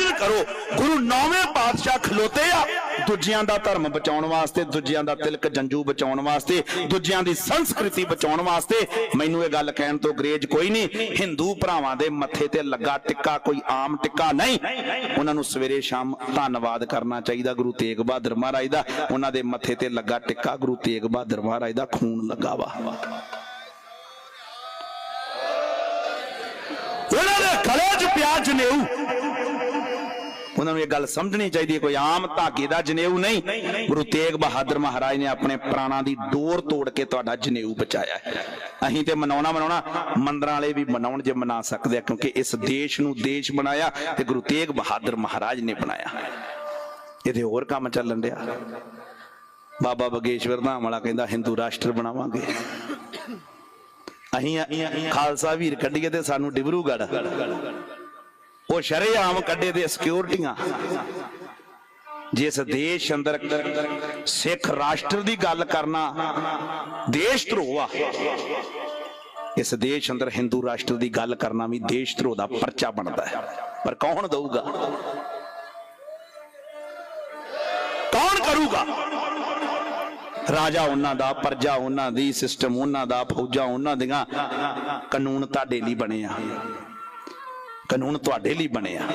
Imagine ਕਰੋ। ਗੁਰੂ ਨੌਵੇਂ ਪਾਤਸ਼ਾਹ ਖਲੋਤੇ ਆ। ਦੂਜਿਆਂ ਦਾ ਧਰਮ ਬਚਾਉਣ ਵਾਸਤੇ, ਦੂਜਿਆਂ ਦਾ ਤਿਲਕ ਜੰਜੂ ਬਚਾਉਣ ਵਾਸਤੇ, ਦੂਜਿਆਂ ਦੀ ਸੰਸਕ੍ਰਿਤੀ ਬਚਾਉਣ ਵਾਸਤੇ। ਮੈਨੂੰ ਇਹ ਗੱਲ ਕਹਿਣ ਤੋਂ ਗਰੇਜ ਕੋਈ ਨਹੀਂ। ਹਿੰਦੂ ਭਰਾਵਾਂ ਦੇ ਮੱਥੇ ਤੇ ਲੱਗਾ ਟਿੱਕਾ ਕੋਈ ਆਮ ਟਿੱਕਾ ਨਹੀਂ। ਉਹਨਾਂ ਨੂੰ ਸਵੇਰੇ ਸ਼ਾਮ ਧੰਨਵਾਦ ਕਰਨਾ ਚਾਹੀਦਾ ਗੁਰੂ ਤੇਗ ਬਹਾਦਰ ਮਹਾਰਾਜ ਦਾ। ਉਹਨਾਂ ਦੇ ਮੱਥੇ ਤੇ ਲੱਗਾ ਟਿੱਕਾ ਗੁਰੂ ਤੇਗ ਬਹਾਦਰ ਮਹਾਰਾਜ ਦਾ। ਖੂਨ ਲੱਗਾ ਵਾ। ਉਹਨਾਂ ਦੇ ਗਲੇ 'ਚ ਪਿਆ ਜਨੇਊ। ਉਹਨਾਂ ਨੂੰ ਇਹ ਗੱਲ ਸਮਝਣੀ ਚਾਹੀਦੀ ਹੈ ਕੋਈ ਆਮ ਧਾਗੇ ਦਾ ਜਨੇਊ ਨਹੀਂ। ਗੁਰੂ ਤੇਗ ਬਹਾਦਰ ਮਹਾਰਾਜ ਨੇ ਆਪਣੇ ਪ੍ਰਾਣਾਂ ਦੀ ਡੋਰ ਤੋੜ ਕੇ ਤੁਹਾਡਾ ਜਨੇਊ ਬਚਾਇਆ ਹੈ। ਅਸੀਂ ਤੇ ਮਨਾਉਣਾ ਮਨਾਉਣਾ ਮੰਦਰਾਂ ਵਾਲੇ ਵੀ ਮਨਾਉਣ ਜੇ ਮਨਾ ਸਕਦੇ ਆ ਕਿਉਂਕਿ ਇਸ ਦੇਸ਼ ਨੂੰ ਦੇਸ਼ ਬਣਾਇਆ ਤੇ ਗੁਰੂ ਤੇਗ ਬਹਾਦਰ ਮਹਾਰਾਜ ਨੇ ਬਣਾਇਆ। ਇਹਦੇ ਹੋਰ ਕੰਮ ਚੱਲਣ ਡਿਆ। ਬਾਬਾ ਬਗੇਸ਼ਵਰ ਧਾਮ ਵਾਲਾ ਕਹਿੰਦਾ ਹਿੰਦੂ ਰਾਸ਼ਟਰ ਬਣਾਵਾਂਗੇ। ਅਸੀਂ ਖਾਲਸਾ ਵੀਰ ਕੱਢੀਏ ਤੇ ਸਾਨੂੰ ਡਿਬਰੂਗੜ ਉਹ ਸ਼ਰੇਆਮ ਕੱਢੇ ਦੇ ਸਿਕਿਉਰਟੀਆਂ। ਜਿਸ ਦੇਸ਼ ਅੰਦਰ ਸਿੱਖ ਰਾਸ਼ਟਰ ਦੀ ਗੱਲ ਕਰਨਾ ਦੇਸ਼ ਧਰੋਹ ਆ, ਇਸ ਦੇਸ਼ ਅੰਦਰ ਹਿੰਦੂ ਰਾਸ਼ਟਰ ਦੀ ਗੱਲ ਕਰਨਾ ਵੀ ਦੇਸ਼ ਧਰੋਹ ਦਾ ਪਰਚਾ ਬਣਦਾ ਹੈ। ਪਰ ਕੌਣ ਦਊਗਾ? ਕੌਣ ਕਰੂਗਾ? ਰਾਜਾ ਉਹਨਾਂ ਦਾ, ਪਰਜਾ ਉਹਨਾਂ ਦੀ, ਸਿਸਟਮ ਉਹਨਾਂ ਦਾ, ਫੌਜਾਂ ਉਹਨਾਂ ਦੀਆਂ, ਕਾਨੂੰਨ ਤੁਹਾਡੇ ਲਈ ਬਣੇ ਆ। ਕਾਨੂੰਨ ਤੁਹਾਡੇ ਲਈ ਬਣੇ ਆ।